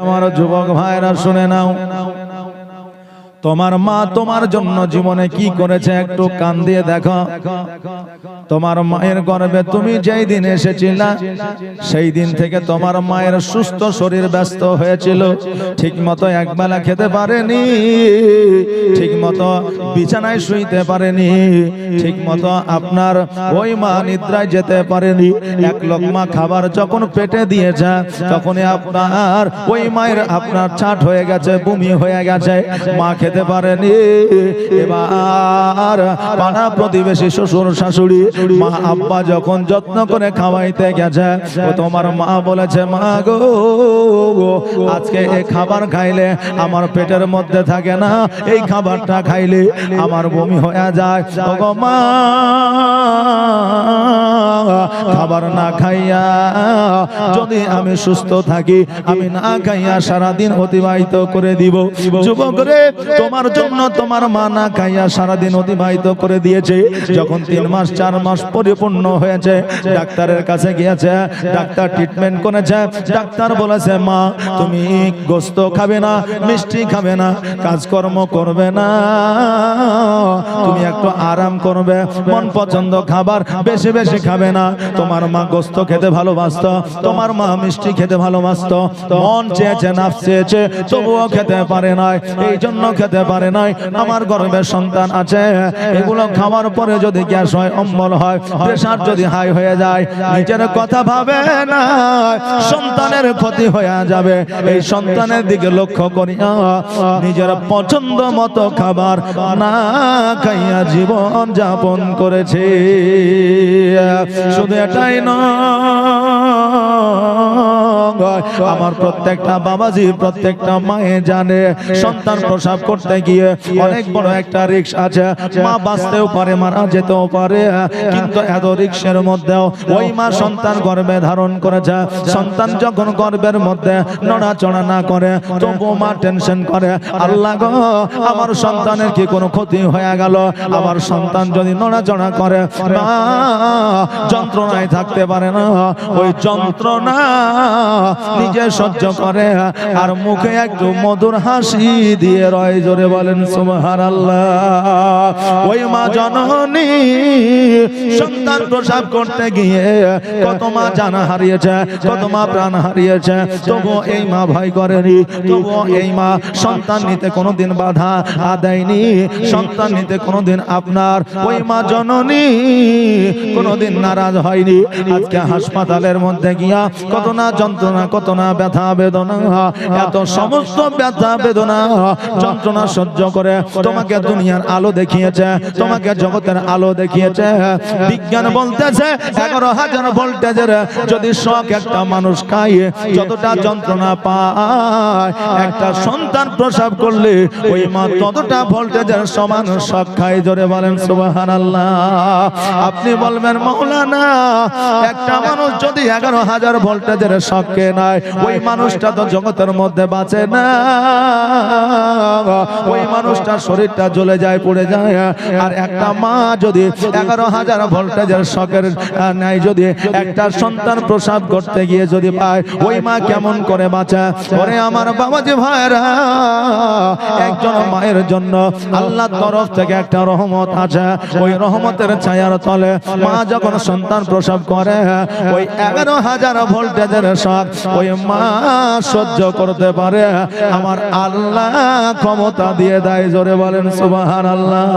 আমার যুবক ভাইরা শুনে নাও। তোমার মা তোমার জন্য জীবনে কি করেছে একটু কান দিয়ে দেখো। তোমার মায়ের গর্ভে তুমি যেই দিন এসেছিলা সেই দিন থেকে তোমার মায়ের সুস্থ শরীর ব্যস্ত হয়েছিল। ঠিক মতো একবেলা খেতে পারেনি। ঠিক মতো বিছানায় শুইতে পারেনি। ঠিক মতো আপনার ওই মা নিদ্রায় যেতে পারেনি। এক লোকমা খাবার যখন পেটে দিয়েছে তখনই আপনার ওই মায়ের আপনার চাট হয়ে গেছে বমি হয়ে গেছে মা খেতে পারেনি। এবার পাড়া প্রতিবেশী শ্বশুর শাশুড়ি, মা আব্বা যখন যত্ন করে খাওয়াইতে গেছে তোমার মা বলেছে, মা গো, আজকে এই খাবার খাইলে আমার পেটের মধ্যে থাকে না, এই খাবারটা খাইলে আমার বমি হয়ে যায়। মা খাবার না খাইয়া, যদি আমি সুস্থ থাকি, আমি না খাইয়া সারাদিন অতিবাহিত করে দিব। যুবক রে, তোমার জন্য তোমার মা না খাইয়া সারাদিন অতিবাহিত করে দিয়েছে। যখন তিন মাস, চার মাস পরিপূর্ণ হয়েছে, ডাক্তারের কাছে গিয়েছে, ডাক্তার ট্রিটমেন্ট করেছে, ডাক্তার বলেছে, মা, তুমি গোস্ত খাবে না, মিষ্টি খাবে না, কাজকর্ম করবে না। তুমি একটু আরাম করবে, মন পছন্দ খাবার বেশি বেশি খাবে না। তোমার মা গোস্ত খেতে ভালোবাসত, তোমার মা মিষ্টি খেতে ভালোবাসত। মন চেয়েছে, নাফ চেয়েছে, তবুও খেতে পারে নাই, এই জন্য খেতে পারে নাই। আমার গর্ভে সন্তান আছে, এগুলো খাওয়ার পরে যদি গ্যাস হয়, অম্বল হয়, প্রেশার যদি হাই হয়ে যায়, নিজের কথা ভাবে না, সন্তানের ক্ষতি হয়ে যাবে। এই সন্তানের দিকে লক্ষ্য করিয়া নিজের পছন্দ মতো খাবার না খাইয়া জীবন যাপন করেছে। শুধু এটাই নয়। আমার প্রত্যেকটা বাবাজি, প্রত্যেকটা মায়ে জানে। সন্তান প্রসাব করতে গিয়ে অনেক বড় একটা রিক্স আছে। মা বাঁচতেও পারে, মারা যেতেও পারে। কিন্তু এত রিক্সের মধ্যেও ওই মা সন্তান গর্ভে ধারণ করেছে। সন্তান যখন গর্ভের মধ্যে নড়াচড়া না করে তবু মা টেনশন করে, আল্লাহ গো, আমার সন্তানের কি কোনো ক্ষতি হয়ে গেল? আমার সন্তান যদি নড়াচড়া করে, মা, যন্ত্রণায় থাকতে পারে না। ওই যন্ত্রণা নিজে সহ্য করে আর মুখে একটু মধুর হাসি দিয়ে রয় জোরে বলেন আল্লাহ ওই মা জননী সন্তান প্রসাব করতে গিয়ে কত মা জানা হারিয়েছে, কত মা প্রাণ হারিয়েছে তবু এই মা ভয় করেনি তবু এই মা সন্তান নিতে কোনোদিন বাধা দেয়নি, সন্তান নিতে কোনোদিন আপনার, ওই মা জননী কোনোদিন নারাজ হয়নি। আজকে হাসপাতালের মধ্যে গিয়া কত না যন্ত্রণা কত না ব্যথা বেদনা এত সমস্ত ব্যথা বেদনা যন্ত্রণা সহ্য করে তোমাকে দুনিয়ার আলো দেখিয়েছে, তোমাকে জগতের আলো দেখিয়েছে বিজ্ঞান বলতেছে, এগারো হাজার ভোল্টেজের যদি শখ একটা মানুষ খায়, যতটা যন্ত্রণা পায়, একটা সন্তান প্রসাব করলে ওই মা ততটা ভোল্টেজের সমান শখ খায়, জোরে বলেন সুবাহান আপনি বলবেন, মৌলানা, একটা মানুষ যদি এগারো হাজার ভোল্টেজের শখকে নাই। ওই মানুষটা তো জগতের মধ্যে বাঁচে না। ওই মানুষটার শরীরটা জ্বলে যায়, পড়ে যায়। আর একটা মা যদি এগারো হাজার ভোল্টেজের শখের নেয় যদি একটা সন্তান প্রসাব করতে গিয়ে যদি পায়, ওই মা কেমন করে বাঁচা? ওরে আমার বাবাজি ভাইরা একজন মায়ের জন্য আল্লাহ তরফ থেকে একটা রহমত আছে। ওই রহমতের ছায়ার তলে মা যখন সন্তান প্রসব করে, ওই এগারো হাজার ভোল্টেজের শখ ওই মা সহ্য করতে পারে। আমার আল্লাহ ক্ষমতা দিয়ে দেয়, জোরে বলেন সুবাহান আল্লাহ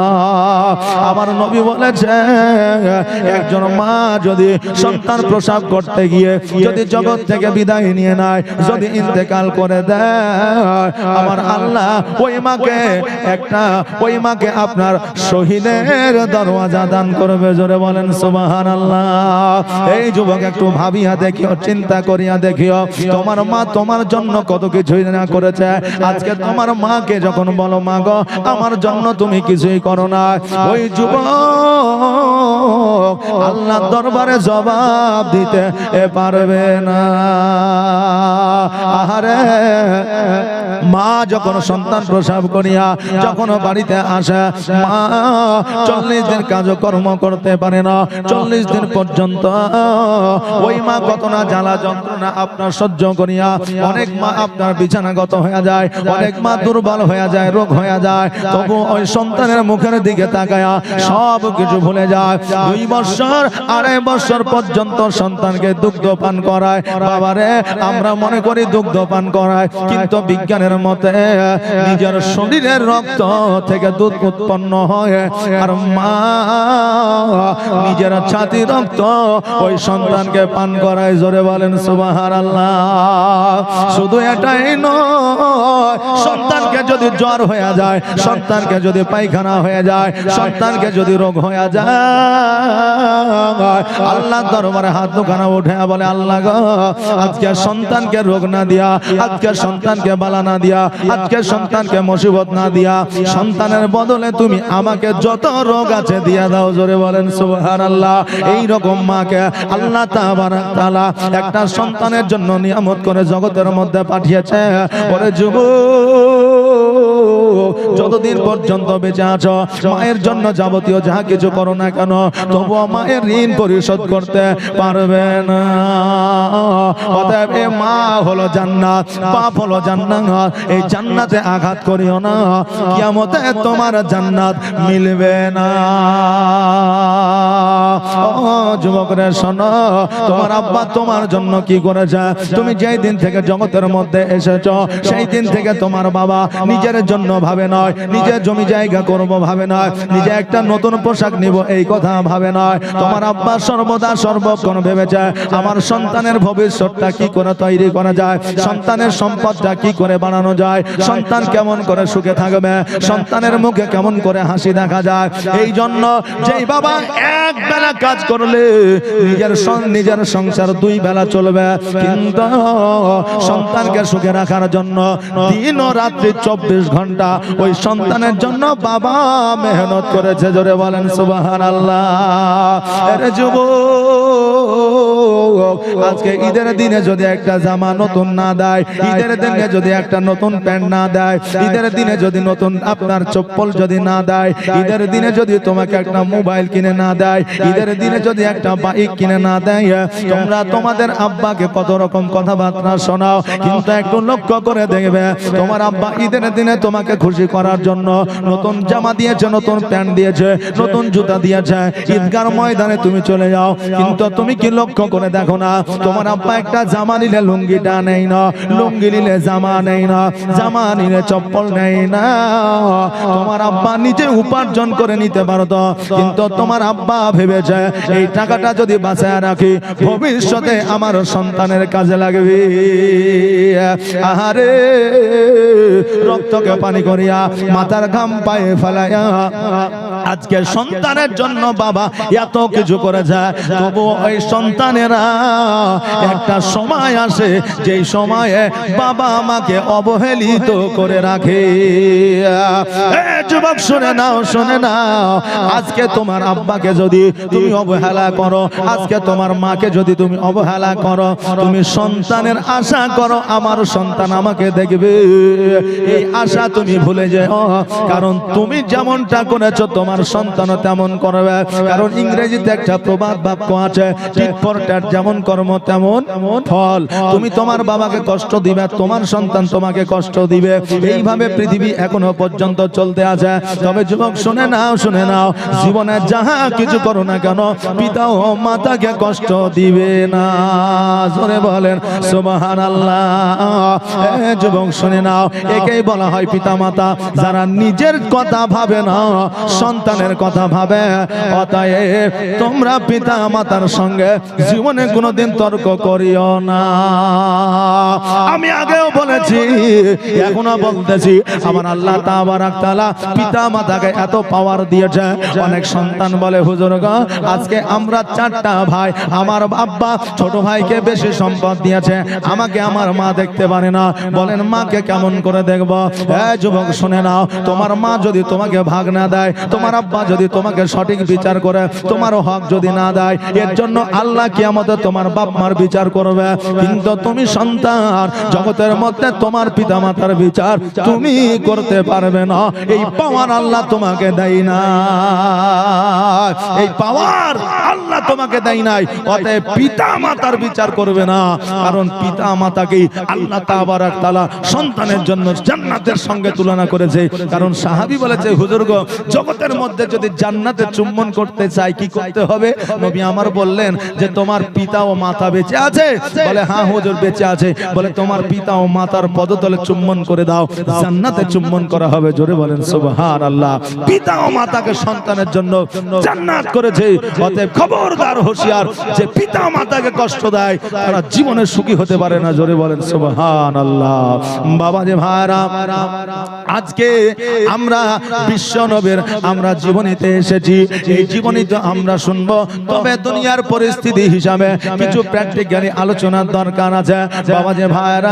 আমার নবী বলেছে, একজন মা যদি সন্তান প্রসাব করতে গিয়ে যদি জগৎ থেকে বিদায় নিয়ে নেয়, যদি ইন্তেকাল করে দেয়, আমার আল্লাহ ওই মাকে একটা, ওই মাকে আপনার শহীদের দরওয়াজা দান করবে, জোরে বলেন সুবাহান আল্লাহ এই যুবক একটু ভাবিয়া দেখিও, চিন্তা করিয়া দেখিও তোমার মা তোমার জন্য কত কিছুই না করেছে। আজকে তোমার মাকে যখন বলো, মা গো, আমার জন্য তুমি কিছুই করো না। ওই যুবক আল্লাহ দরবারে জবাব দিতে পারবে না। আহারে মা যখন সন্তান প্রসাব করিয়া যখন বাড়িতে আসে, মা চল্লিশ দিন কাজকর্ম করতে পারে না, চল্লিশ দিন পর্যন্ত। ওই মা কত না জ্বালা যন্ত্রণা আপনার সহ্য করিয়া, অনেক মা আপনার বিছানাগত হয়ে যায়, অনেক মা দুর্বল হয়ে যায়, রোগ হয়ে যায়। তবু ওই সন্তানের মুখের দিকে তাকায়া সব কিছু ভুলে যায়। দুই বছর, আড়াই বছর পর্যন্ত সন্তানকে দুগ্ধ পান করায়। বাবারে, আমরা মনে করি দুগ্ধ পান করায়, কিন্তু বিজ্ঞানের মতে নিজের শরীরের রক্ত থেকে দুধ উৎপন্ন হয়। আর মা নিজের ছাতি রক্ত ওই সন্তানকে পান করায়। জোরে বলেন সুবাহার আল্লাহ শুধু এটাই নয়, সন্তানকে যদি জ্বর হয়ে যায়, সন্তানকে যদি পায়খানা হয়ে যায়, সন্তানকে যদি রোগ হয়ে যায় আল্লাহ দরবারে হাত দুখানা উঠে বলে, আল্লাহ আজকে সন্তানকে রোগ না দিয়া, আজকে সন্তানকে বালা না দিয়া, আজকে সন্তানকে মুসিবত না দিয়া, সন্তানের বদলে তুমি আমাকে যত রোগ আছে দিয়া দাও, জোরে বলেন সুবহানাল্লাহ। এই রকম মাকে আল্লাহ তাআলা একটা সন্তানের জন্য নিয়ামত করে জগতের মধ্যে পাঠিয়েছে। বলে, যুবক যতদিন পর্যন্ত বেঁচে আছো, মায়ের জন্য যাবতীয় যা কিছু করো না কেন, তবুও মায়ের ঋণ পরিশোধ করতে পারবে না। অতএব মা হলো জান্নাত, বাপ হলো জান্নাত, এই জান্নাতে আঘাত করিও না, কিয়ামতে তোমার জান্নাত মিলবে না। যুবকরা, শোনো, তোমার আব্বা তোমার জন্য কি করেছে? তুমি যেই দিন থেকে জগতের মধ্যে এসেছ, সেই দিন থেকে তোমার বাবা নিজের জন্য ভাবে নয়, নিজের জমি জায়গা করব ভাবে নয়, নিজে একটা নতুন পোশাক নিব, এই কথা ভাবে নয়। তোমার আব্বা সর্বদা সর্বক্ষণ ভেবেছে, আমার সন্তানের ভবিষ্যৎটা কি করে তৈরি করা যায়, সন্তানের সম্পদটা কি করে বানানো যায়, সন্তান কেমন করে সুখে থাকবে, সন্তানের মুখে কেমন করে হাসি দেখা যায়। এই জন্য যেই বাবা বেলা কাজ করলে নিজের নিজের সংসার দুই বেলা চলবে। কিন্তু সন্তানকে সুখে রাখার জন্য দিন ও রাত্রি চব্বিশ ঘণ্টা ওই সন্তানের জন্য বাবা মেহনত করেছে। জোরে বলেন সুবাহ আল্লাহ যুবক আজকে ঈদের দিনে যদি একটা জামা নতুন না দেয়, ঈদের দিনে যদি একটা নতুন প্যান্ট না দেয়, ঈদের দিনে যদি নতুন আপনার চপ্পল যদি না দেয়, ঈদের দিনে যদি তোমাকে একটা মোবাইল কিনে না দেয়, ঈদের দিনে যদি একটা বাইক কিনে না দেয়, তোমরা তোমাদের আব্বাকে কত রকম কথাবার্তা শোনাও, কিন্তু একটু লক্ষ্য করে দেখবে, তোমার আব্বা ঈদের দিনে তোমাকে খুশি করার জন্য নতুন জামা দিয়েছে, নতুন প্যান্ট দিয়েছে, নতুন জুতা দিয়েছে, ঈদগার ময়দানে তুমি চলে যাও, কিন্তু তুমি কি লক্ষ্য করে দেখো না? তোমার আব্বা একটা জামা নিলে লুঙ্গিটা নেই না। লুঙ্গি নিলে জামা নেই না। জামা নিলে চপ্পল নেই না। তোমার আব্বা নিজে উপার্জন করে নিতে পারতো। কিন্তু তোমার আব্বা ভেবেছে, এই টাকাটা যদি বাঁচায় রাখি, ভবিষ্যতে আমার সন্তানের কাজে লাগবে। আহারে, রক্তকে পানি করিয়া মাথার ঘাম পায়ে ফেলাইয়া আজকে সন্তানের জন্য বাবা এত কিছু করে যায় তবু ওই সন্তানেরা একটা সময় আসে, যেই সময়ে বাবা আমাকে অবহেলিত করে রাখে। যুবক, শুনে নাও শুনে নাও। আজকে তোমার আব্বাকে যদি তুমি অবহেলা করো, আজকে তোমার মাকে যদি তুমি অবহেলা করো, তুমি সন্তানের আশা করো, আমার সন্তান আমাকে দেখবে। এই আশা তুমি ভুলে যাও, কারণ তুমি যেমনটা করেছ, তোমার সন্তানও তেমন করবে। কারণ ইংরেজিতে একটা প্রবাদ বাক্য আছে যেমন কর্ম তেমন ফল। তুমি তোমার বাবাকে কষ্ট দিবে, তোমার সন্তান তোমাকে কষ্ট দিবে। এইভাবে পৃথিবী এখনও পর্যন্ত চলতে আছে। তবে যুবক, শুনে নাও শুনে নাও। জীবনে যাহা কিছু করো না কেন, পিতা ও মাতাকে কষ্ট দিবে না। জোরে বলেন সুবহান আল্লাহ যুবক, শুনে নাও। একেই বলা হয় পিতা মাতা যারা নিজের কথা ভাবে না, সন্তানের কথা ভাবে, অতএব তোমরা পিতা মাতার সঙ্গে জীবনে কোনোদিন তর্ক করিও না। আমি আগেও বলেছি, এখনও বলতেছি, আমার আল্লাহ তাবারাক পিতা মাতাকে এত পাওয়ার দিয়েছে। অনেক সন্তান বলে, হুজুর আজকে আমরা চারটা ভাই, আমার আব্বা ছোট ভাইকে বেশি সম্পদ দিয়েছে, আমাকে আমার মা দেখতে পারে না। বলেন, মাকে কেমন করে দেখব? হ্যাঁ যুবক, শুনে নাও, তোমার মা যদি তোমাকে ভাগ না দেয়, তোমার আব্বা যদি তোমাকে সঠিক বিচার করে, তোমারও হক যদি না দেয়, এর জন্য আল্লাহ কিয়ামতে তোমার বাপ মার বিচার করবে। কিন্তু তুমি সন্তান, জগতের মধ্যে মধ্যে তোমার পিতা মাতার বিচার তুমি করতে পারবে না। এই পাওয়ার আল্লাহ তোমাকে দেয় না। এই পাওয়ার আল্লাহ তোমাকে দেয় নাই। অতএব পিতা মাতার বিচার করবে না। কারণ পিতা মাতাকে আল্লাহ তাআলা সন্তানের জন্য জান্নাতের সঙ্গে তুলনা করেছে। কারণ সাহাবী বলেছে হুজুর গো জগতের মধ্যে যদি জান্নাতে চুম্বন করতে চাই, কি করতে হবে? নবী আমার বললেন যে, তোমার পিতা ও মাতা বেঁচে আছে? বলে হ্যাঁ হুজুর বেঁচে আছে। বলে, তোমার পিতা ও মাতার পদতলে চুম্বন করে দাও, জান্নাতে চুম্বন করা হবে, জোরে বলেন, সুবহানাল্লাহ। পিতা ও মাতাকে সন্তানের জন্য জান্নাত করেছে, অতএব খবরদার, হুঁশিয়ার, যে পিতা মাতাকে কষ্ট দেয়, তারা জীবনে সুখী হতে পারে না, জোরে বলেন, সুবহানাল্লাহ। বাবা যে ভাইরা, আজকে আমরা বিশ্ব নবীর আমরা জীবনীতে এসেছি, এই জীবনী তো আমরা শুনব, তবে দুনিয়ার পরিস্থিতি হিসাবে কিছু প্র্যাকটিক্যালি আলোচনার দরকার আছে। বাবা যে ভাইরা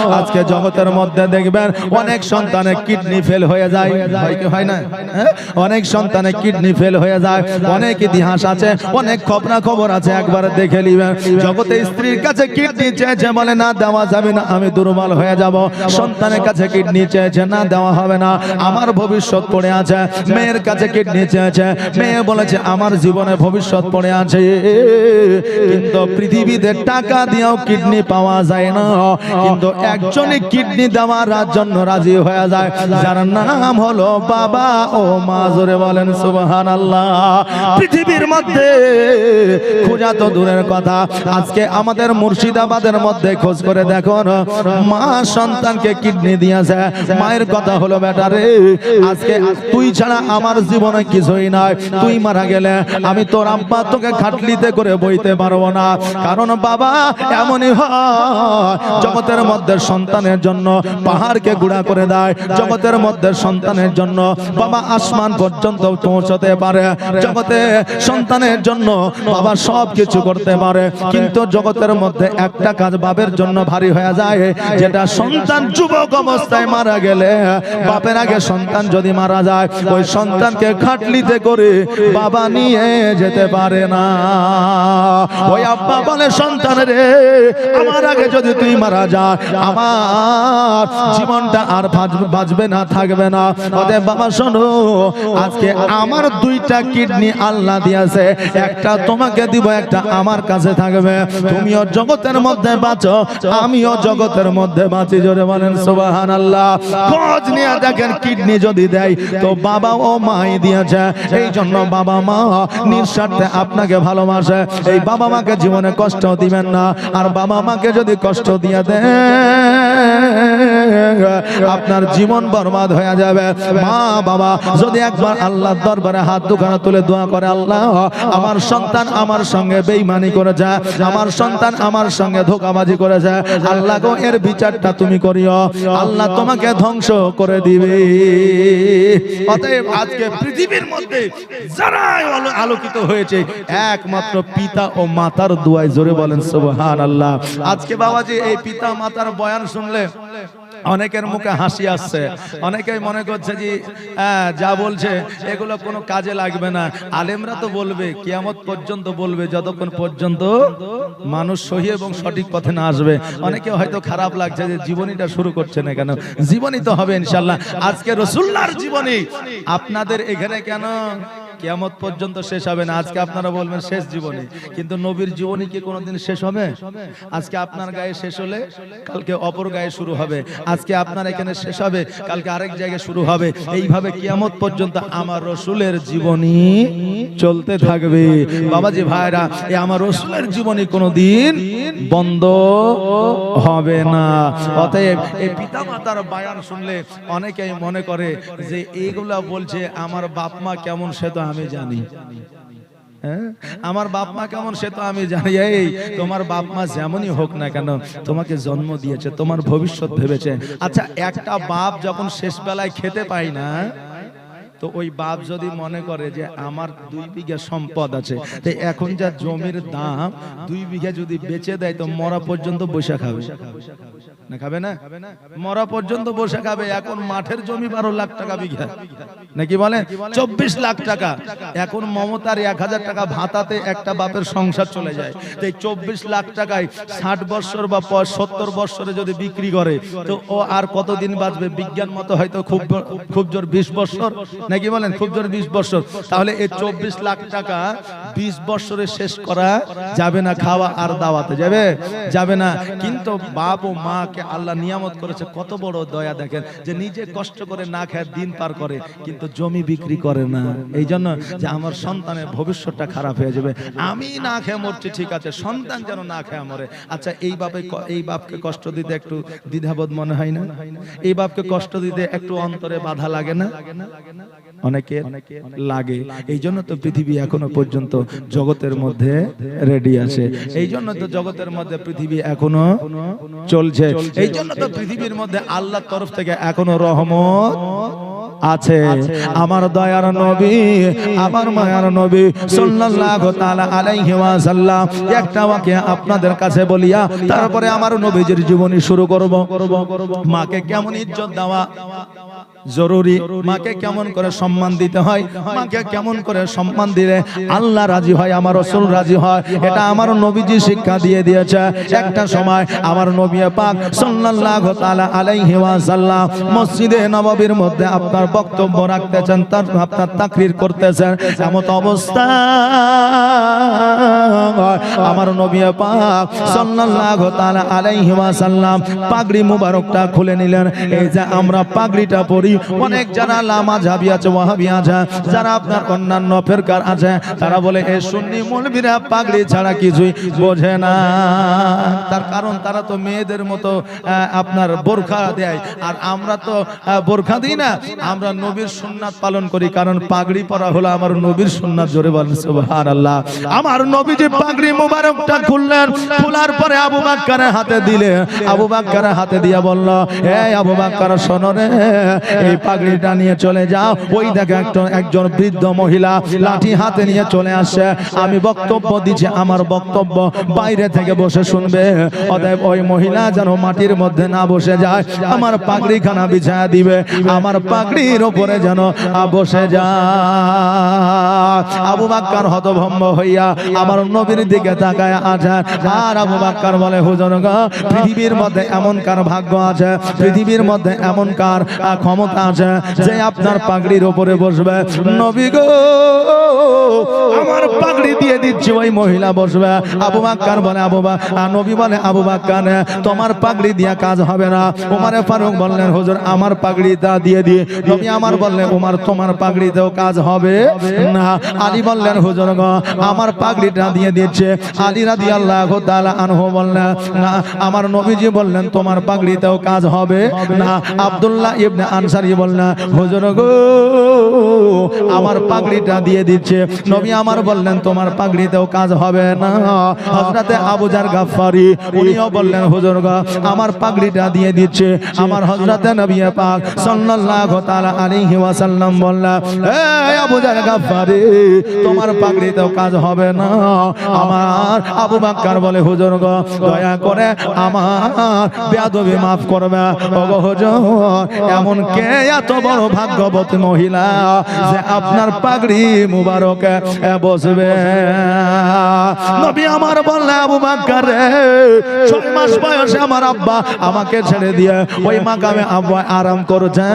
আজকে জগতের মধ্যে দেখবেন অনেক সন্তানের কিডনি ফেল হয়ে যায়। হয় না? হ্যাঁ? অনেক সন্তানের কিডনি ফেল হয়ে যায়। অনেক ইতিহাস আছে, অনেক খবরা খবর আছে, একবার দেখে নিবেন। জগতে স্ত্রীর কাছে কিডনি চেয়েছে বলে না দেওয়া যাবে না, আমি দুর্বল হয়ে যাব। সন্তানের কাছে কিডনি চেয়েছে না দেওয়া হবে না। আমার ভবিষ্যৎ পড়ে আছে, মেয়ের কাছে কিডনি চেয়েছে। মেয়ে বলেছে, আমার জীবনে ভবিষ্যৎ পড়ে আছে, কিন্তু পৃথিবীতে টাকা দিয়েও কিডনি পাওয়া যায় না। কিন্তু একজনই কিডনি দেওয়ার জন্য রাজি হয়ে যায়, যার নাম হলো বাবা ও মা। জোরে বলেন সুবহান আল্লাহ পৃথিবীর মধ্যে খোঁজা তো দূরের কথা। আজকে আমাদের মুর্শিদাবাদের মধ্যে খোঁজ করে দেখো মা সন্তানকে কিডনি দিয়েছে। মায়ের কথা হলো বেটারে আজকে তুই ছাড়া আমার জীবনে কিছুই নাই। তুই মারা গেলে আমি তোর আব্বা তোকে খাটলিতে করে বইতে পারব না। কারণ বাবা এমনই হয়, জগতের মধ্যে সন্তানের জন্য পাহাড়কে গুড়া করে দেয়। জগতের মধ্যে সন্তানের জন্য বাবা আসমান পর্যন্ত পৌঁছতে পারে। জগতে সন্তানের জন্য বাবা সব কিছু করতে পারে। কিন্তু জগতের মধ্যে একটা কাজ বাবের জন্য ভারী হয়ে যায়, যেটা সন্তান যুবক অবস্থায় মারা গেলে বাপের আগে সন্তান যদি মারা যায়, ওই সন্তানকে খাটলিতে করে বাবা নিয়ে যেতে পারে না। ওই আব্বা বলে, সন্তান রে, আমার আগে যদি তুই মারা যা আমার জীবনটা আর বাঁচ- বাঁচবে না, থাকবে না। অতএব বাবা, শোনো, আজকে আমার দুইটা কিডনি আল্লাহ দিয়েছে। একটা তোমাকে দিব, একটা আমার কাছে থাকবে। তুমিও জগতের মধ্যে বাঁচো, আমিও জগতের মধ্যে বাঁচি, জোরে বলেন সুবাহান আল্লাহ খোঁজ নিয়ে দেখেন, কিডনি যদি দেয়, তো বাবা ও মাই দিয়েছে। এই জন্য বাবা মা নিঃস্বার্থে আপনাকে ভালোবাসে। এই বাবা মাকে জীবনে কষ্ট দিবেন না। আর বাবা মাকে যদি কষ্ট দিয়ে দেন আপনার জীবন বরবাদ হয়ে যাবে। মা, বাবা, যদি একবার আল্লাহর দরবারে হাত দুখানা তুলে দোয়া করে, আল্লাহ, আমার সন্তান আমার সঙ্গে বেইমানি করেছে, আমার সন্তান আমার সঙ্গে ধোকাবাজি করেছে, আল্লাহ এর বিচারটা তুমি করিও। আল্লাহ তোমাকে ধ্বংস করে দিবে। অতএব আজকে পৃথিবীর মধ্যে যারা আলোকিত হয়েছে, একমাত্র পিতা ও মাতার দুয়ায় জোরে বলেন সুবহান আল্লাহ আজকে বাবাজি, এই পিতা মাতার বয়ান শুনলে অনেকের মুখে হাসি আসছে। অনেকেই মনে করছে যে যা বলছে, এগুলো কোনো কাজে লাগবে না। আলেমরা তো বলবে, কিয়ামত পর্যন্ত বলবে, যতক্ষণ পর্যন্ত মানুষ সহি এবং সঠিক পথে না আসবে। অনেকে হয়তো খারাপ লাগছে যে, জীবনীটা শুরু করছে না কেন জীবনী তো হবে ইনশাল্লাহ আজকে রসুল্লার জীবনী। আপনাদের এখানে কেন কিয়ামত পর্যন্ত শেষ হবে না। আজকে আপনারা বলবেন শেষ জীবনী। কিন্তু নবীর জীবনী কি কোনোদিন শেষ হবে? আজকে আপনার গায়ে শেষ হলে কালকে অপর গায়ে শুরু হবে। আজকে আপনার এখানে শেষ হবে, কালকে আরেক জায়গায় শুরু হবে। এইভাবে কিয়ামত পর্যন্ত আমার রসুলের জীবনী চলতে থাকবে। বাবাজি ভাইরা, এই আমার রসুলের জীবনী কোনোদিন বন্ধ হবে না। অতএব এই পিতা মাতার বায়ান শুনলে অনেকেই মনে করে যে, এইগুলা বলছে আমার বাপ মা কেমন সে তো আমি জানি। হ্যাঁ? আমার বাপ মা কেমন সে তো আমি জানি। এই, তোমার বাপ মা যেমনই হোক না কেন, তোমাকে জন্ম দিয়েছে, তোমার ভবিষ্যৎ ভেবেছে। আচ্ছা একটা বাপ যখন শেষ বেলায় খেতে পায় না তো ওই বাপ যদি মনে করে যে আমার দুই বিঘা সম্পদ আছে, তো এখন যা জমির দাম, দুই বিঘা যদি বেচে দেয়, তো মরা পর্যন্ত বসে খাবে। না খাবে না? মরা পর্যন্ত বসে খাবে, এখন মাঠের জমি বারো লাখ টাকা বিঘা। নাকি বলে? চব্বিশ লাখ টাকা। এখন মমতার এক হাজার টাকা ভাতাতে একটা বাপের সংসার চলে যায়। তো এই চব্বিশ লাখ টাকায় ষাট বছর বা সত্তর বছরে যদি বিক্রি করে, তো ও আর কতদিন বাঁচবে? বিজ্ঞান মতো হয়তো খুব খুব জোর বিশ বছর নাকি বলেন, খুব জোর বিশ বছর? তাহলে এই চব্বিশ লাখ টাকা বিশ বছরে শেষ করা যাবে না খাওয়া আর দাওয়াতে, যাবে? যাবে না। কিন্তু বাপ ও মাকে আল্লাহ নিয়ামত করেছে, কত বড় দয়া দেখেন, যে নিজে কষ্ট করে না খেয়ে দিন পার করে, কিন্তু জমি বিক্রি করে না। এই জন্য যে আমার সন্তানের ভবিষ্যৎটা খারাপ হয়ে যাবে। আমি না খেয়ে মরছি, ঠিক আছে, সন্তান যেন না খেয়ে মরে। আচ্ছা এই বাপে এই বাপকে কষ্ট দিতে একটু দ্বিধাবোধ মনে হয় না? এই বাপকে কষ্ট দিতে একটু অন্তরে বাধা লাগে না? অনেকে লাগে। এই জন্য তো পৃথিবী এখনও পর্যন্ত জগতের মধ্যে রেডি আছে। এই জন্য তো জগতের মধ্যে পৃথিবী এখনও চলছে। এই জন্য তো পৃথিবীর মধ্যে আল্লাহর তরফ থেকে এখনও রহমত আছে। আমার দয়ার নবী আমার মায়ার নবী সাল্লাল্লাহু তাআলা আলাইহি ওয়াসাল্লাম। একটা ওয়াকে আপনাদের কাছে বলিয়া তারপরে আমার নবীজির জীবনী শুরু করব। মাকে কেমন ইজ্জত দেওয়া? জরুরি। মাকে কেমন করে সম্মান দিতে হয়? মাকে কেমন করে সম্মান দিলে আল্লাহ রাজি হয় আমার রসুল রাজি হয়? এটা আমার নবীজি শিক্ষা দিয়ে দিয়েছে। একটা সময় আমার নবী পাক সাল্লাল্লাহু তাআলা আলাইহি ওয়াসাল্লাম মসজিদে নববীর মধ্যে আপনার বক্তব্য রাখতেছেন তার আপনার তাকরির করতেছেন। এমন অবস্থা। আমার নবী পাক সাল্লাল্লাহু তাআলা আলাইহি ওয়াসাল্লাম পাগড়ি মুবারকটা খুলে নিলেন। এই যে আমরা পাগড়িটা পরি অনেক যারা লামা ঝাবি আছে, ওয়াহাবি আছে, যারা আপনার অন্যান্য ফেরকার আছে, তারা বলে, এ সুন্নি মৌলবীরা পাগড়ি ছাড়া কিছুই বোঝে না। তার কারণ তারা তো মেয়েদের মতো আপনার বোরখা দেয়, আর আমরা তো বোরখা দিই না, আমরা নবীর সুন্নাত পালন করি, কারণ পাগড়ি পরা হলো আমার নবীর সুন্নাত, জোরে বলেন, সুবহানাল্লাহ। আমার নবী যে পাগড়ি মোবারকটা খুললেন, খোলার পরে আবু বাক্কারের হাতে দিলে, আবু বাক্কারের হাতে দিয়া বলল এই আবু বাক্কার, শোনো রে এই পাগড়িটা নিয়ে চলে যাও। ওই দেখে একটা একজন বৃদ্ধ মহিলা লাঠি হাতে নিয়ে চলে আসে আমি বক্তব্য দিচ্ছি আমার বক্তব্য বাইরে থেকে বসে শুনবে। অতএব ওই মহিলা যেন মাটির মধ্যে না বসে যায় আমার পাগড়ি খানা বিছায়া দিবে। আমার পাগড়ির ওপরে যেন বসে যায়। আবু বাক্কার হতভম্ব হইয়া আমার নবীর দিকে তাকায় আছে। আর আবু বাক্কার বলে হুজুর গো পৃথিবীর মধ্যে এমন কার ভাগ্য আছে? পৃথিবীর মধ্যে এমন কার আ, ক্ষমতা আছে যে আপনার পাগড়ির উপরে বসবে। নবী গো, আমার পাগড়ি দিয়ে দিচ্ছি ওই মহিলা বসবে। আবু বাক্কার বলে, আবু বা নবী বলে, আবু বাক্কার, তোমার পাগড়ি দিয়া কাজ হবে না। উমারে ফারুক বললেন, হুজুর, আমার পাগড়িটা দিয়ে দিয়ে নবী আমার বললেন, উমার, তোমার পাগড়িতেও কাজ হবে না। আলী বললেন, হুজুর গো, আমার পাগড়িটা দিয়ে দিচ্ছে। আলী রাদিয়াল্লাহু তাআলা আনহু বললেন, না, আমার নবীজি বললেন, তোমার পাগড়িতেও কাজ হবে না। আব্দুল্লাহ ইবনে আনসারী বললেন হুজুর গো, আমার পাগড়িটা দিয়ে দিচ্ছে। নবী আমার বললেন, তোমার পাগড়িতেও কাজ হবে না। হযরতে আবু জার গাফফারি, উনিও বললেন, হুজুর গো, আমার পাগড়িটা দিয়ে দিচ্ছে। আমার হযরতে নবী পাক সাল্লাল্লাহু তাআলা আলাইহি ওয়াসাল্লাম বললেন, এই আবু জার গাফফারি, তোমার পাগড়িতেও কাজ হবে না। আমার আবু বাক্কার বলে, হুজুর গো, দয়া করে আমার বেয়াদবি মাফ করবে। ওগো হুজুর, এমন কে এত বড় ভাগ্যবতী মহিলা যে আপনার পাগড়ি মুবারকে বসবে। নবী আমার বললে, আবু বাক্কার রে, ছয় মাস বয়সে আমার আব্বা আমাকে ছেড়ে দিয়ে ওই মাকামে আব্বা আরাম করছে।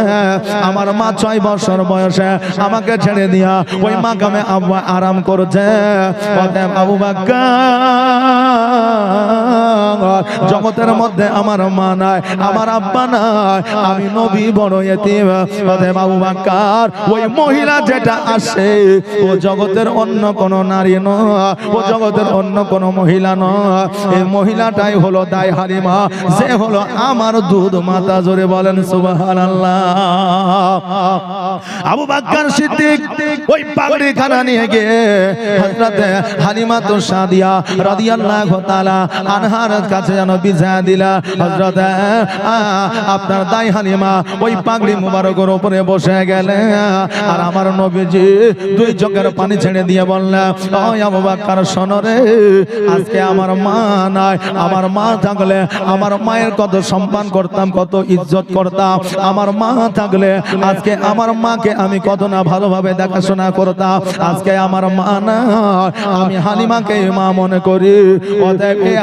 আমার মা ছয় বছর বয়সে আমাকে ছেড়ে দিয়া ওই মাকামে আব্বা আরাম করছে। আবু বাক্কার, জগতের মধ্যে আমার মা নাই, আমার আব্বা নাই। আমি নবী বড় এতিম ওই মহিলা যেটা আসে, ও জগতের অন্য কোন নারী নয়, ও জগতের অন্য কোন মহিলা নয়। এই মহিলাটাই হলো দায় হারিমা যে হলো আমার দুধ মাতা। জোরে বলেন সুবহানাল্লাহ। আবু বাক্কার সিদ্দিক ওই পাগড়ি খানা নিয়ে গিয়ে হযরতে হালিমা তো সাদিয়া রাদিয়াল্লাহু তাআলা আনহার কাছে যেন বিছা দিলা। হজরত আপনার দাই হালিমা ওই পাগড়ি মুবারকের উপরে বসে গেলে আর আমার নবীজি দুই চোখের পানি ছেড়ে দিয়ে বললেন ওই আবু বাক্কার শোনরে আজকে আমার মা নাই আমার মা থাকলে আমার মায়ের কত সম্মান করতাম কত ইজ্জত করতাম আমার মা থাকলে আজকে আমার মাকে আমি কত না ভালোভাবে দেখাশোনা করতাম। আজকে আমার মা না আমি হালিমাকে মা মনে করি।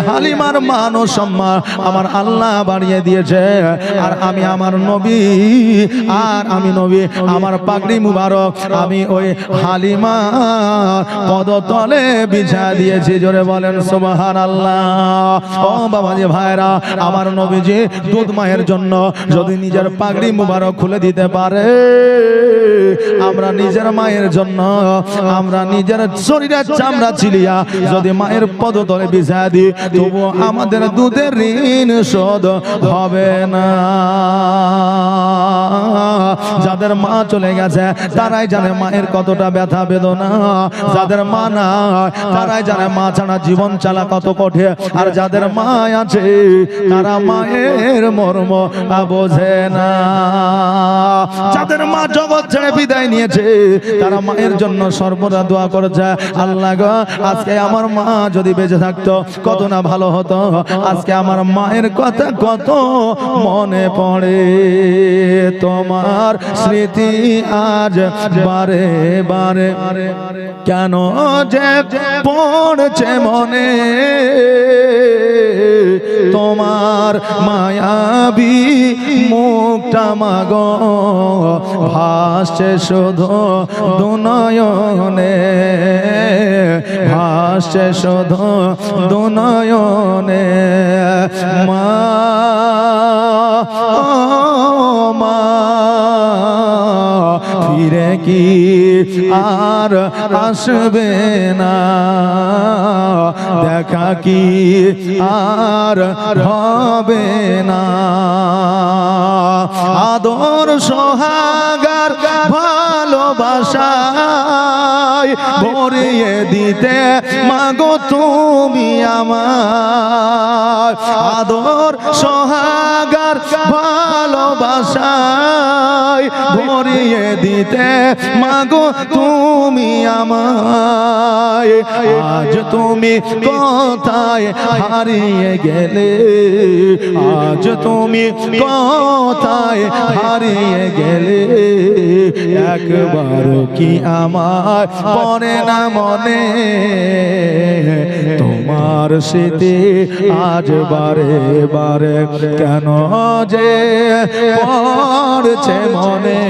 হালিমার মান ও সম্মান আমার আল্লাহ বাড়িয়ে দিয়েছে। আর আমি আমার নবী, আর আমি নবী, আমার পাগড়ি মুবারক, আমি ওই হালিমা পদতলে বিছা দিয়েছি। জোরে বলেন সুবহান আল্লাহ ও বাবাজি ভাইরা, আমার নবীজি দুধ মায়ের জন্য যদি নিজের পাগড়ি মুবারক খুলে দিতে পারে। আমরা নিজের মায়ের জন্য, আমরা নিজের শরীরের চামড়া ছিলিয়া যদি মায়ের পদতলে বিছা দিই তবু আমাদের দুধের ঋণ শোধ হবে না। যাদের মা চলে গেছে, তারাই জানে মায়ের কতটা ব্যথা বেদনা। যাদের মা না তারাই জানে মা ছাড়া জীবন চালা কত কঠে আর যাদের মা আছে, তারা মায়ের মর্ম বোঝে না। যাদের মা জগৎ ছেড়ে বিদায় নিয়েছে, তারা মায়ের জন্য সর্বদা দোয়া করেছে। আল্লাহ আজকে আমার মা যদি বেঁচে থাকতো, কত না ভালো হতো। আজকে আমার মায়ের কথা কত মনে পড়ে। তোমার স্মৃতি আজ বারে বারে কেন যে পড়ছে মনে? তোমার মায়াবী মুখটা মাগ ভাসছে শুধু দুনয়নে ভাসছে শুধু দুনয়নে। মা মা ফিরে কি আর আসবে না? দেখা কি আর হবে না? আদর সোহাগার ভালোবাসায় ভরিয়ে দিতে মাগো তুমি আমার আদর সোহাগার ভালোবাসায় ভরিয়ে দিতে মাগো তুমি আমায়। আজ তুমি কোথায় হারিয়ে গেলে, আজ তুমি কোথায় হারিয়ে গেলে একবার কি আমার মনে না মনে? তোমার স্মৃতি আজ বারে বারে কেন যে পড়ছে মনে?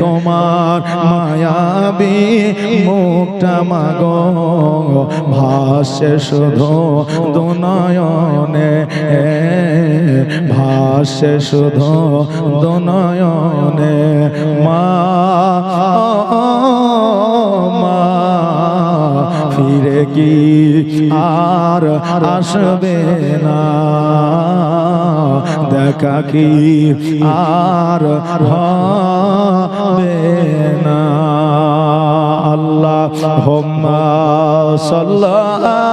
তোমার মায়াবি মুখটা মাগ। ভাসে শুধু দুনয়নে ভাসে শুধু দুনয়নে মা মা। ফিরে কি আর আসবে না? দেখা কি আর হবে না? আল্লাহ হোম্মা সাল্লাল্লাহ।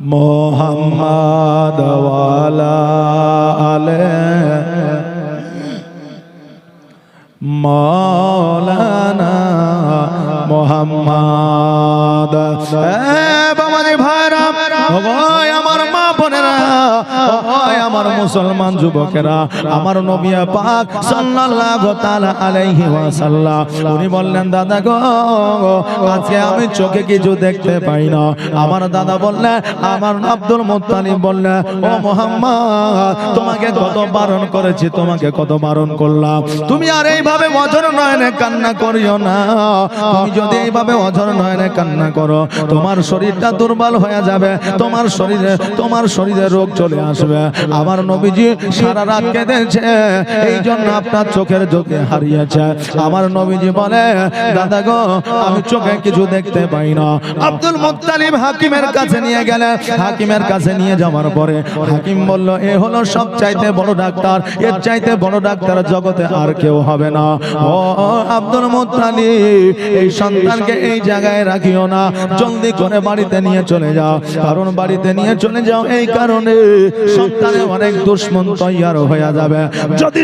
মোহাম্মদ ওয়ালা আলে মৌলানা মোহাম্মদ। ভাই ভাইরা ভগবান আমার মা বোনেরা। আমার মুসলমান যুবকেরা, আমার নবিয়া পাক সাল্লাল্লাহু তাআলা আলাইহি ওয়াসাল্লাম, উনি বললেন, দাদা গো, আজকে আমি চোখে কিছু দেখতে পাই না। আমার দাদা বললেন, আমার আব্দুল মুত্তালিব বললেন, ও মোহাম্মদ, তোমাকে কত বারণ করেছি, তোমাকে কত বারণ করলাম। তুমি আর এইভাবে অঝর নয়নে কান্না করিও না। তুমি যদি এইভাবে অঝর নয়নে কান্না করো, তোমার শরীরটা দুর্বল হয়ে যাবে, তোমার শরীরে তোমার শরীরে রোগ চলে আসবে। আমার নবীজি সারা রাত কেঁদেছে এই জন্য আপনার চোখের চোখে হারিয়েছে। আমার নবীজি বলে, দাদা গো, আমি চোখে কিছু দেখতে পাই না। আব্দুল মুত্তালিব হাকিমের কাছে নিয়ে গেলে, হাকিমের কাছে নিয়ে যাওয়ার পরে হাকিম বলল, এ হলো সব চাইতে বড় ডাক্তার, এর চাইতে বড় ডাক্তার জগতে আর কেউ হবে না। ও আব্দুল মুত্তালিব, এই সন্তানকে এই জায়গায় রাখিও না, জলদি করে বাড়িতে নিয়ে চলে যাও। কারণ বাড়িতে নিয়ে চলে যাও এই কারণে সন্তানে অনেক দুশ্মন তৈয়ার হয়ে যাবে। যদি